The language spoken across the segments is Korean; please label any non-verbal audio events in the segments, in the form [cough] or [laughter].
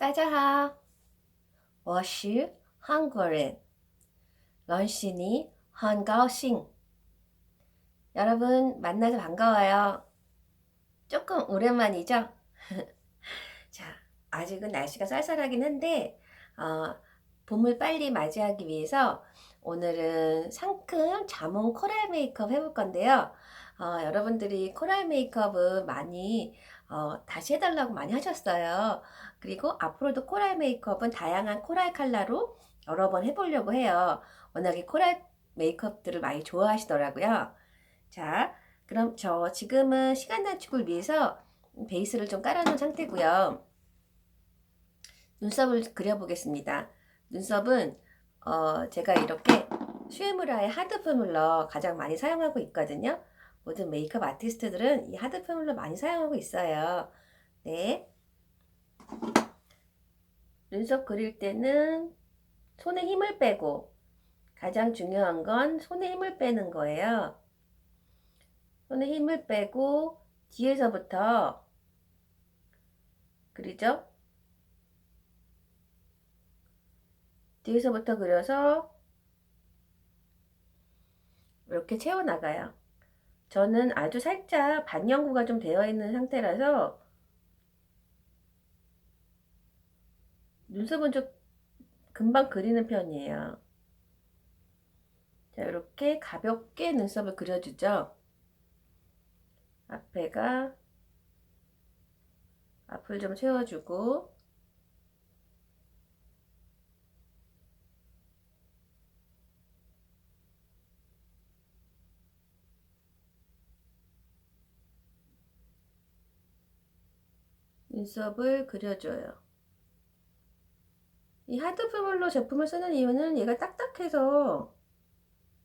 大家好，我是韩国人。认识你很高兴. 여러분 만나서 반가워요. 조금 오랜만이죠? [laughs] 자, 아직은 날씨가 쌀쌀하긴 한데 어, 봄을 빨리 맞이하기 위해서 오늘은 상큼 자몽 코랄 메이크업 해볼 건데요. 어, 여러분들이 코랄 메이크업은 많이 어, 다시 해달라고 많이 하셨어요. 그리고 앞으로도 코랄 메이크업은 다양한 코랄 컬러로 여러 번 해보려고 해요. 워낙에 코랄 메이크업들을 많이 좋아하시더라고요. 자, 그럼 저 지금은 시간 단축을 위해서 베이스를 좀 깔아놓은 상태고요. 눈썹을 그려보겠습니다. 눈썹은 어, 제가 이렇게 슈에무라의 하드 포뮬러 가장 많이 사용하고 있거든요. 모든 메이크업 아티스트들은 이 하드 포뮬러 많이 사용하고 있어요. 네. 눈썹 그릴 때는 손에 힘을 빼고 가장 중요한 건 손에 힘을 빼는 거예요. 손에 힘을 빼고 뒤에서부터 그리죠? 뒤에서부터 그려서 이렇게 채워나가요. 저는 아주 살짝 반영구가 좀 되어 있는 상태라서 눈썹은 좀 금방 그리는 편이에요. 자, 이렇게 가볍게 눈썹을 그려주죠. 앞에가 앞을 좀 채워주고 눈썹을 그려줘요. 이 하드 포뮬러 제품을 쓰는 이유는 얘가 딱딱해서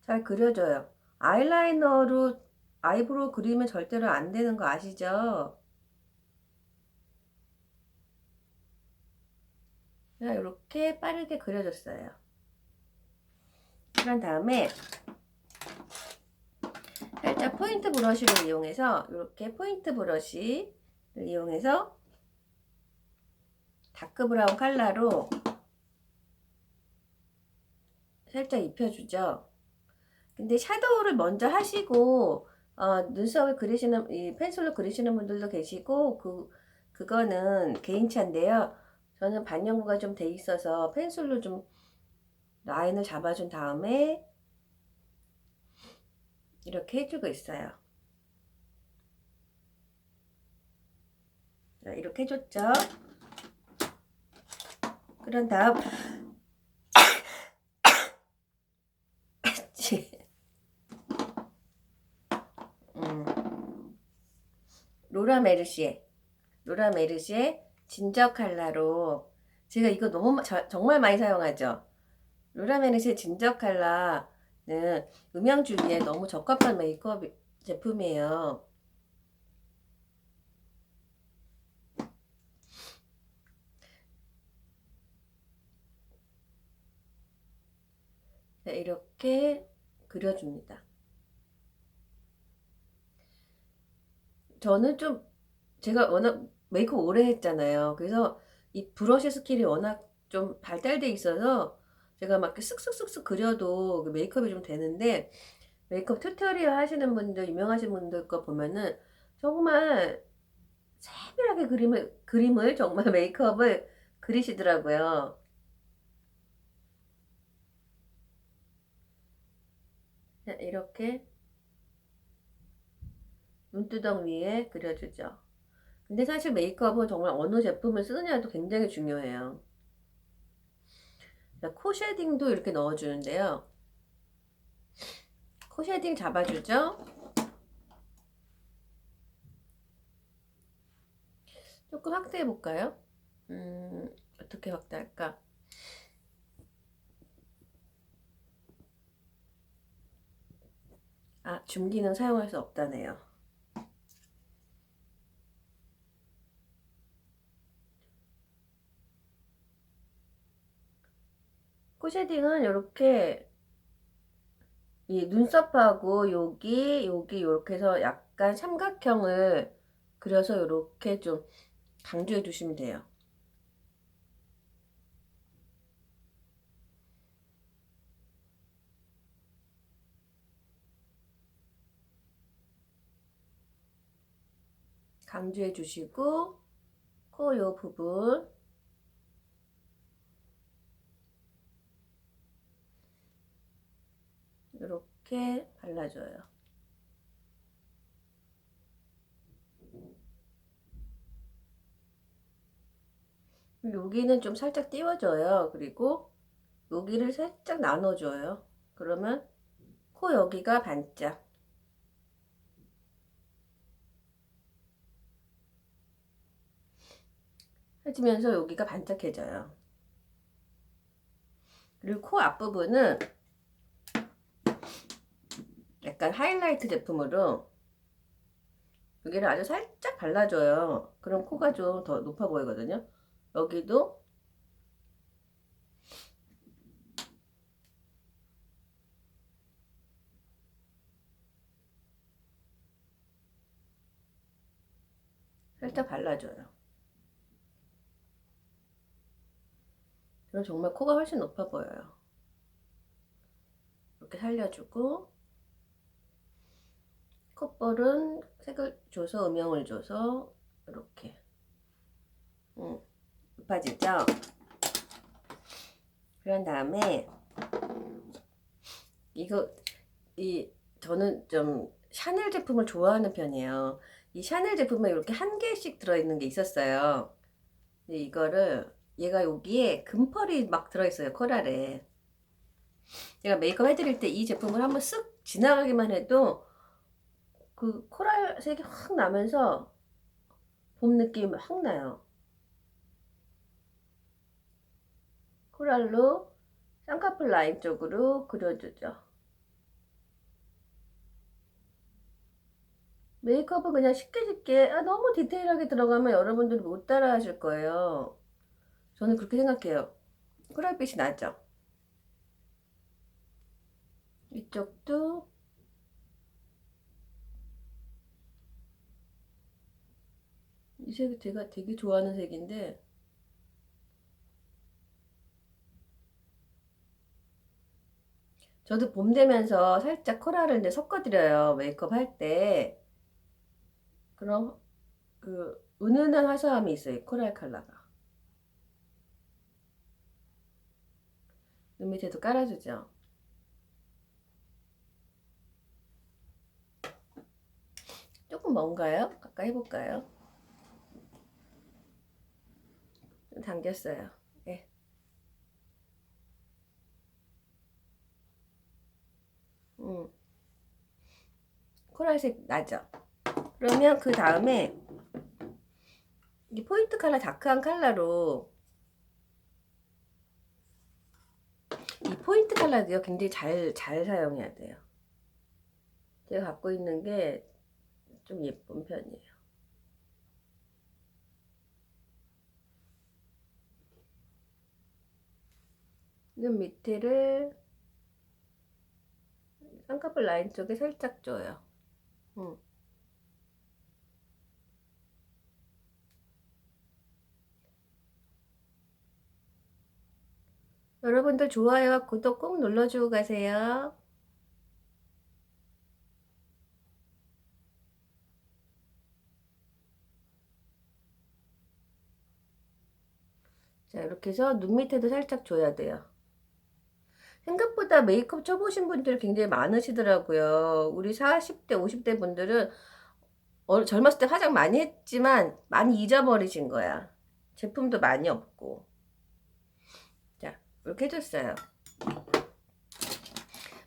잘 그려져요. 아이라이너로 아이브로우 그리면 절대로 안 되는 거 아시죠? 자, 이렇게 빠르게 그려줬어요. 그런 다음에 살짝 포인트 브러쉬를 이용해서 이렇게 포인트 브러쉬를 이용해서 다크 브라운 컬러로 살짝 입혀주죠. 근데 샤도우를 먼저 하시고 어, 눈썹을 그리시는 이 펜슬로 그리시는 분들도 계시고 그 그거는 개인차인데요. 저는 반영구가 좀 돼 있어서 펜슬로 좀 라인을 잡아준 다음에 이렇게 해주고 있어요. 자, 이렇게 해줬죠. 그런 다음 음, 로라 메르시에 로라 메르시에 진저 컬러로 제가 이거 너무 마- 저- 정말 많이 사용하죠. 로라 메르시의 진저 컬러는 음영 주기에 너무 적합한 메이크업 제품이에요. 자, 이렇게 그려줍니다. 저는 좀 제가 워낙 메이크업 오래 했잖아요. 그래서 이 브러쉬 스킬이 워낙 좀 발달돼 있어서 제가 막 이렇게 쓱쓱쓱쓱 그려도 그 메이크업이 좀 되는데 메이크업 튜토리얼 하시는 분들 유명하신 분들 거 보면은 정말 세밀하게 그림을 그림을 정말 [laughs] 메이크업을 그리시더라고요. 자, 이렇게 눈두덩 위에 그려주죠. 근데 사실 메이크업은 정말 어느 제품을 쓰느냐도 굉장히 중요해요. 자, 코 쉐딩도 이렇게 넣어주는데요. 코 쉐딩 잡아주죠. 조금 확대해 볼까요? 음, 어떻게 확대할까? 아, 줌 기능 사용할 수 없다네요. 코쉐딩은 이렇게 이 눈썹하고 여기 여기 이렇게 해서 약간 삼각형을 그려서 이렇게 좀 강조해 주시면 돼요. 강조해 주시고 코 요 부분 이렇게 발라줘요. 여기는 좀 살짝 띄워줘요. 그리고 여기를 살짝 나눠줘요. 그러면 코 여기가 반짝. 해지면서 여기가 반짝해져요. 그리고 코 앞부분은 약간 하이라이트 제품으로 여기를 아주 살짝 발라줘요. 그럼 코가 좀 더 높아 보이거든요. 여기도 살짝 발라줘요. 그럼 정말 코가 훨씬 높아 보여요. 이렇게 살려주고 콧볼은 색을 줘서 음영을 줘서 이렇게 음, 높아지죠? 그런 다음에 이거 이 저는 좀 샤넬 제품을 좋아하는 편이에요. 이 샤넬 제품에 이렇게 한 개씩 들어있는 게 있었어요. 근데 이거를 얘가 여기에 금펄이 막 들어있어요 코랄에. 제가 메이크업 해드릴 때 이 제품을 한번 쓱 지나가기만 해도 그 코랄 색이 확 나면서 봄 느낌이 확 나요. 코랄로 쌍꺼풀 라인 쪽으로 그려주죠. 메이크업은 그냥 쉽게 쉽게 아, 너무 디테일하게 들어가면 여러분들이 못 따라 하실 거예요. 저는 그렇게 생각해요. 코랄빛이 나죠? 이쪽도 이 색이 제가 되게 좋아하는 색인데 저도 봄 되면서 살짝 코랄을 이제 섞어드려요 메이크업 할 때 그럼 그 은은한 화사함이 있어요 코랄 컬러가 눈 밑에도 깔아주죠 조금 먼가요? 가까이 해볼까요? 좀 당겼어요. 예. 음. 코랄색 나죠? 그러면 그 다음에 이 포인트 컬러 다크한 컬러로 이 포인트 컬러도요 굉장히 잘, 잘 사용해야 돼요. 제가 갖고 있는 게 좀 예쁜 편이에요. 눈 밑에를 쌍꺼풀 라인 쪽에 살짝 줘요. 응. 여러분들 좋아요와 구독 꼭 눌러주고 가세요. 자, 이렇게 해서 눈 밑에도 살짝 줘야 돼요. 생각보다 메이크업 쳐보신 분들 굉장히 많으시더라고요. 우리 40대, 50대 분들은 어, 젊었을 때 화장 많이 했지만 많이 잊어버리신 거야. 제품도 많이 없고. 자, 이렇게 해줬어요.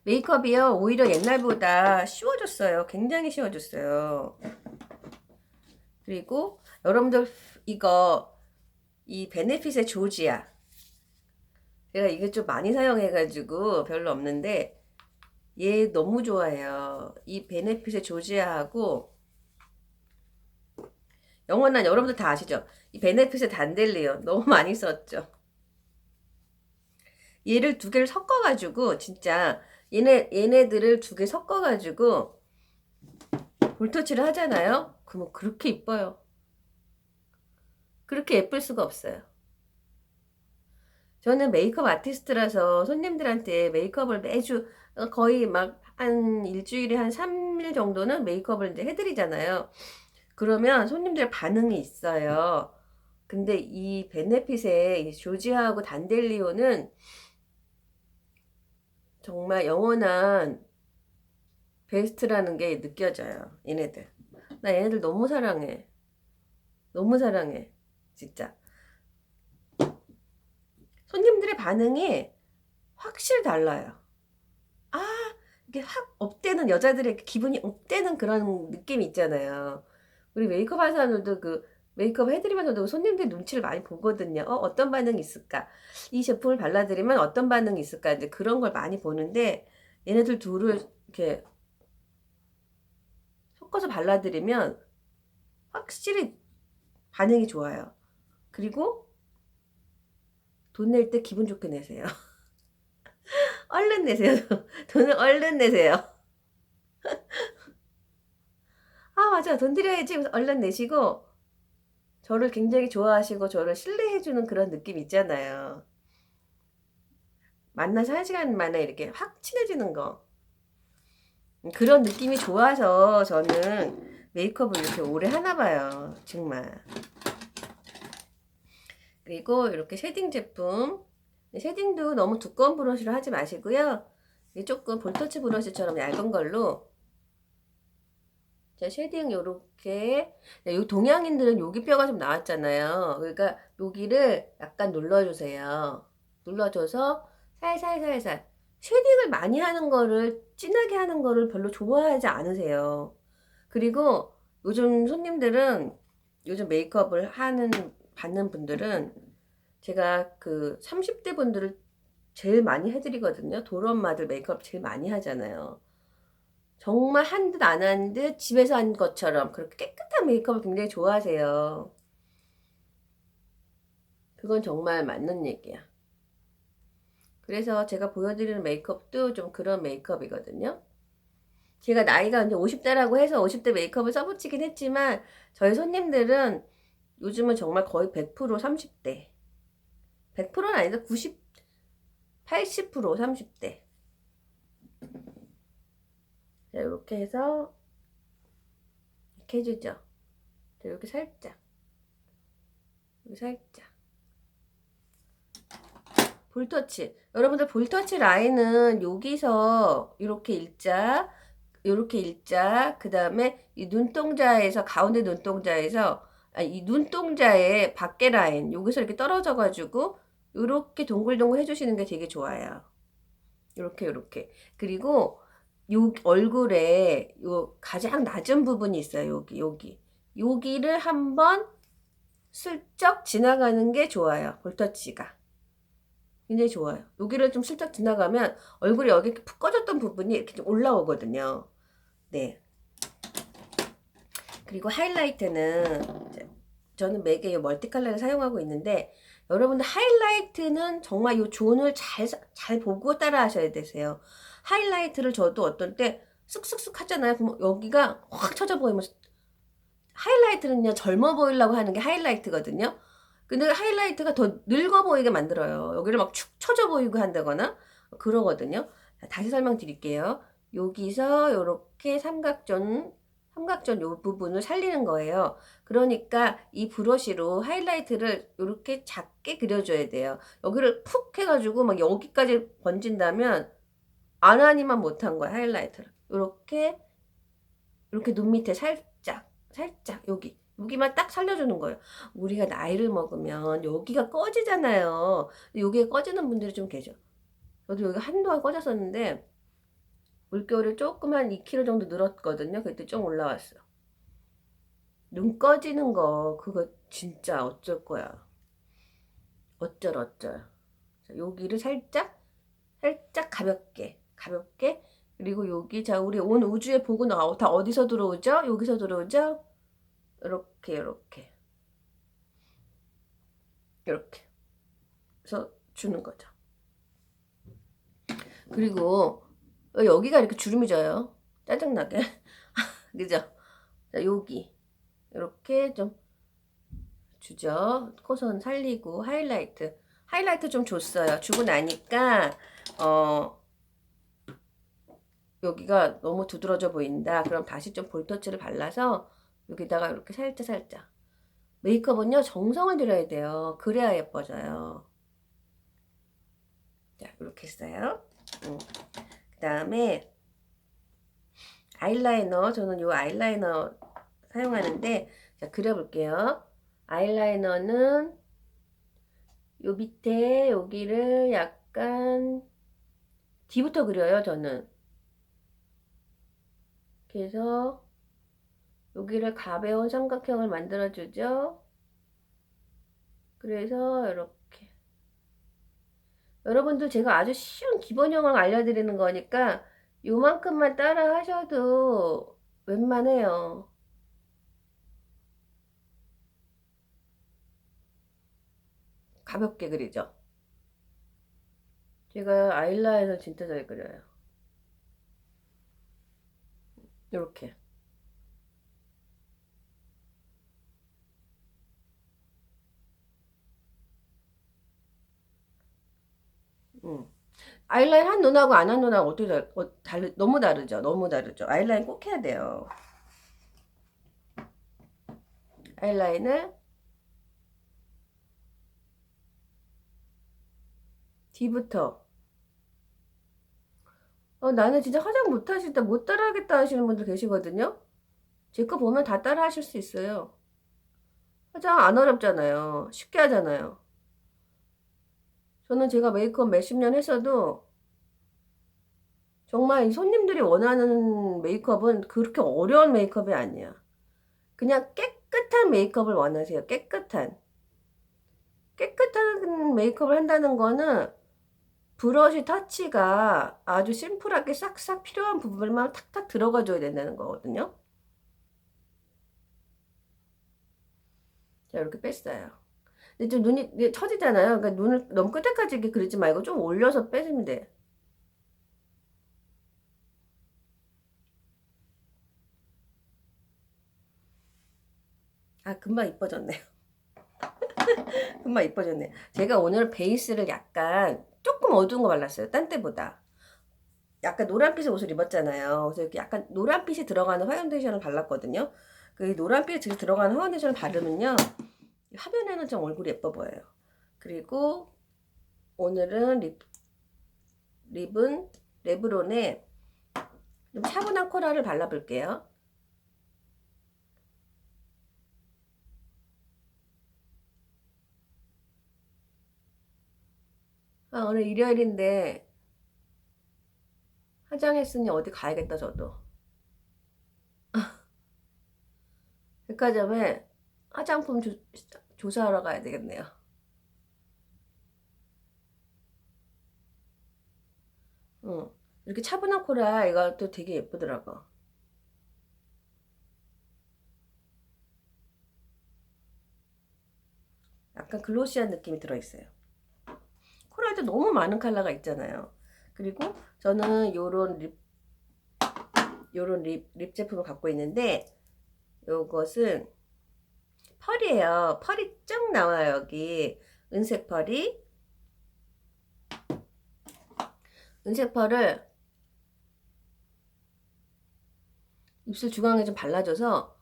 메이크업이요, 오히려 옛날보다 쉬워졌어요. 굉장히 쉬워졌어요. 그리고 여러분들 이거 이 베네핏의 조지아 제가 이게 좀 많이 사용해가지고 별로 없는데 얘 너무 좋아해요. 이 베네핏의 조지아하고 영원한 여러분들 다 아시죠? 이 베네핏의 단델리요. 너무 많이 썼죠. 얘를 두 개를 섞어가지고 진짜 얘네 얘네들을 두 개 섞어가지고 볼터치를 하잖아요. 그러면 그렇게 이뻐요. 그렇게 예쁠 수가 없어요. 저는 메이크업 아티스트라서 손님들한테 메이크업을 매주 거의 막 한 일주일에 한 3일 정도는 메이크업을 이제 해드리잖아요. 그러면 손님들 반응이 있어요. 근데 이 베네핏의 이 조지아하고 단델리오는 정말 영원한 베스트라는 게 느껴져요. 얘네들. 나 얘네들 너무 사랑해. 너무 사랑해. 진짜. 손님들의 반응이 확실히 달라요. 아, 이게 확 업되는 여자들의 기분이 업되는 그런 느낌이 있잖아요. 우리 메이크업 하는 사람들도 그 메이크업 해드리면서도 손님들 눈치를 많이 보거든요. 어, 어떤 반응이 있을까? 이 제품을 발라드리면 어떤 반응이 있을까? 이제 그런 걸 많이 보는데 얘네들 둘을 이렇게 섞어서 발라드리면 확실히 반응이 좋아요. 그리고 돈 낼 때 기분 좋게 내세요. [laughs] 얼른 내세요. [laughs] 돈을 얼른 내세요. [laughs] 아, 맞아. 돈 드려야지. 얼른 내시고, 저를 굉장히 좋아하시고, 저를 신뢰해주는 그런 느낌 있잖아요. 만나서 한 시간 만에 이렇게 확 친해지는 거. 그런 느낌이 좋아서 저는 메이크업을 이렇게 오래 하나 봐요. 정말. 그리고 이렇게 쉐딩 제품. 쉐딩도 너무 두꺼운 브러쉬로 하지 마시고요. 조금 볼터치 브러쉬처럼 얇은 걸로 자, 쉐딩 요렇게 네, 요 동양인들은 여기 뼈가 좀 나왔잖아요. 그러니까 여기를 약간 눌러주세요. 눌러줘서 살살살살 쉐딩을 많이 하는 거를 진하게 하는 거를 별로 좋아하지 않으세요. 그리고 요즘 손님들은 요즘 메이크업을 하는 받는 분들은 제가 그 30대 분들을 제일 많이 해드리거든요. 도련마들 메이크업 제일 많이 하잖아요. 정말 한 듯 안 한 듯 집에서 한 것처럼 그렇게 깨끗한 메이크업을 굉장히 좋아하세요. 그건 정말 맞는 얘기야. 그래서 제가 보여드리는 메이크업도 좀 그런 메이크업이거든요. 제가 나이가 이제 50대라고 해서 50대 메이크업을 써붙이긴 했지만 저희 손님들은 요즘은 정말 거의 100% 30대. 100%는 아니다. 90, 80% 30대. 자, 이렇게 해서 이렇게 해주죠. 자, 이렇게 살짝. 이렇게 살짝. 볼터치. 여러분들 볼터치 라인은 여기서 이렇게 일자, 이렇게 일자, 그 다음에 이 눈동자에서, 가운데 눈동자에서, 아, 이 눈동자의 밖에 라인, 여기서 이렇게 떨어져 가지고, 이렇게 동글동글 해주시는 게 되게 좋아요. 이렇게, 이렇게. 그리고, 요 얼굴에 요 가장 낮은 부분이 있어요. 여기, 여기. 여기를 한번 슬쩍 지나가는 게 좋아요. 볼터치가. 굉장히 좋아요. 여기를 좀 슬쩍 지나가면 얼굴이 여기 푹 꺼졌던 부분이 이렇게 좀 올라오거든요. 네. 그리고 하이라이트는 저는 맥의 멀티 컬러를 사용하고 있는데 여러분들 하이라이트는 정말 이 존을 잘, 잘 보고 따라 하셔야 되세요. 하이라이트를 저도 어떤 때 쓱쓱쓱 하잖아요. 그럼 여기가 확 쳐져 보이면서 하이라이트는요 젊어 보이려고 하는 게 하이라이트거든요. 근데 하이라이트가 더 늙어 보이게 만들어요. 여기를 막축 처져 보이고 한다거나 그러거든요. 다시 설명드릴게요. 여기서 이렇게 삼각존 삼각존 요 부분을 살리는 거예요. 그러니까 이 브러쉬로 하이라이트를 이렇게 작게 그려줘야 돼요. 여기를 푹 해가지고 막 여기까지 번진다면 안 하니만 못한 거야 하이라이트를. 이렇게 이렇게 눈 밑에 살짝 살짝 여기 여기만 딱 살려주는 거예요. 우리가 나이를 먹으면 여기가 꺼지잖아요. 여기가 꺼지는 분들이 좀 계셔. 저도 여기 한동안 꺼졌었는데 물결이 조금 한 2kg 정도 늘었거든요. 그때 좀 올라왔어. 눈 꺼지는 거 그거 진짜 어쩔 거야. 어쩔 어쩔. 자, 여기를 살짝 살짝 가볍게 가볍게 그리고 여기 자 우리 온 우주의 복은 다 어디서 들어오죠? 여기서 들어오죠? 이렇게 이렇게 이렇게 그래서 주는 거죠. 그리고 여기가 이렇게 주름이 져요. 짜증나게. [laughs] 그죠? 자, 여기. 이렇게 좀 주죠. 코선 살리고 하이라이트. 하이라이트 좀 줬어요. 주고 나니까 어 여기가 너무 두드러져 보인다. 그럼 다시 좀 볼터치를 발라서 여기다가 이렇게 살짝 살짝. 메이크업은요 정성을 들여야 돼요. 그래야 예뻐져요. 자 이렇게 했어요. 음. 그 다음에 아이라이너 저는 이 아이라이너 사용하는데 자 그려볼게요. 아이라이너는 요 밑에 여기를 약간 뒤부터 그려요 저는. 그래서 여기를 가벼운 삼각형을 만들어 주죠. 그래서 이렇게 여러분들 제가 아주 쉬운 기본형을 알려드리는 거니까 요만큼만 따라 하셔도 웬만해요. 가볍게 그리죠. 제가 아이라인을 진짜 잘 그려요. 이렇게. 음. 아이라인 한 눈하고 안 한 눈하고 어떻게 달, 어, 다르, 너무 다르죠. 너무 다르죠. 아이라인 꼭 해야 돼요. 아이라인을 뒤부터 어, 나는 진짜 화장 못 하시다 못 따라 하겠다 하시는 분들 계시거든요. 제 거 보면 다 따라 하실 수 있어요. 화장 안 어렵잖아요. 쉽게 하잖아요. 저는 제가 메이크업 몇십 년 했어도 정말 이 손님들이 원하는 메이크업은 그렇게 어려운 메이크업이 아니야. 그냥 깨끗한 메이크업을 원하세요. 깨끗한. 깨끗한 메이크업을 한다는 거는 브러쉬 터치가 아주 심플하게 싹싹 필요한 부분만 탁탁 들어가 줘야 된다는 거거든요. 자, 이렇게 뺐어요. 근데 좀 눈이 처지잖아요. 그러니까 눈을 너무 끝에까지 이렇게 그리지 말고 좀 올려서 빼주면 돼. 아, 금방 이뻐졌네요. [laughs] 금방 이뻐졌네. 제가 오늘 베이스를 약간 조금 어두운 거 발랐어요. 딴 때보다. 약간 노란빛의 옷을 입었잖아요. 그래서 이렇게 약간 노란빛이 들어가는 파운데이션을 발랐거든요. 그 노란빛이 들어가는 파운데이션을 바르면요. 화면에는 좀 얼굴이 예뻐 보여요. 그리고 오늘은 립, 립은 레브론에 좀 차분한 코랄을 발라볼게요. 아, 오늘 일요일인데 화장했으니 어디 가야겠다 저도. [laughs] 백화점에 화장품 조, 조사하러 가야 되겠네요. 응. 이렇게 차분한 코랄 이것도 되게 예쁘더라고. 약간 글로시한 느낌이 들어있어요. 코랄도 너무 많은 컬러가 있잖아요. 그리고 저는 요런 립, 요런 립, 립 제품을 갖고 있는데 요것은 펄이에요. 펄이 쭉 나와요, 여기. 은색 펄이. 은색 펄을 입술 중앙에 좀 발라줘서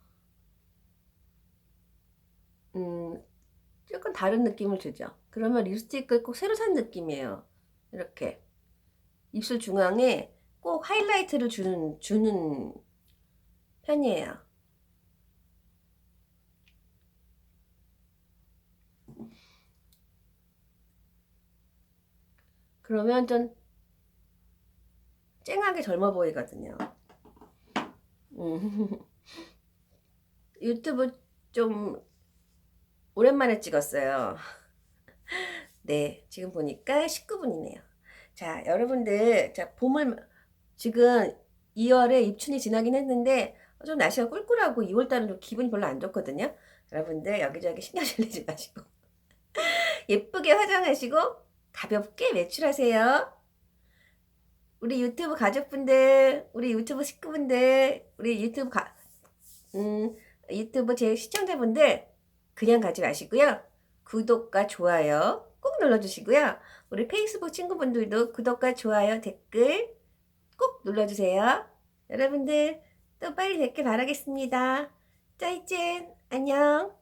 음, 약간 다른 느낌을 주죠. 그러면 립스틱을 꼭 새로 산 느낌이에요. 이렇게 입술 중앙에 꼭 하이라이트를 주는 주는 편이에요. 그러면 좀 쨍하게 젊어 보이거든요. 음. [laughs] 유튜브 좀 오랜만에 찍었어요. [laughs] 네, 지금 보니까 19분이네요. 자, 여러분들, 자, 봄을, 지금 2월에 입춘이 지나긴 했는데, 좀 날씨가 꿀꿀하고 2월달은 좀 기분이 별로 안 좋거든요. 여러분들, 여기저기 신경 [laughs] 질 내지 마시고, 예쁘게 화장하시고, 가볍게 외출하세요. 우리 유튜브 가족분들, 우리 유튜브 식구분들, 우리 유튜브 가, 음, 유튜브 제 시청자분들, 그냥 가지 마시고요. 구독과 좋아요 꼭 눌러주시고요. 우리 페이스북 친구분들도 구독과 좋아요, 댓글 꼭 눌러주세요. 여러분들 또 빨리 뵙길 바라겠습니다. 짜이젠 안녕.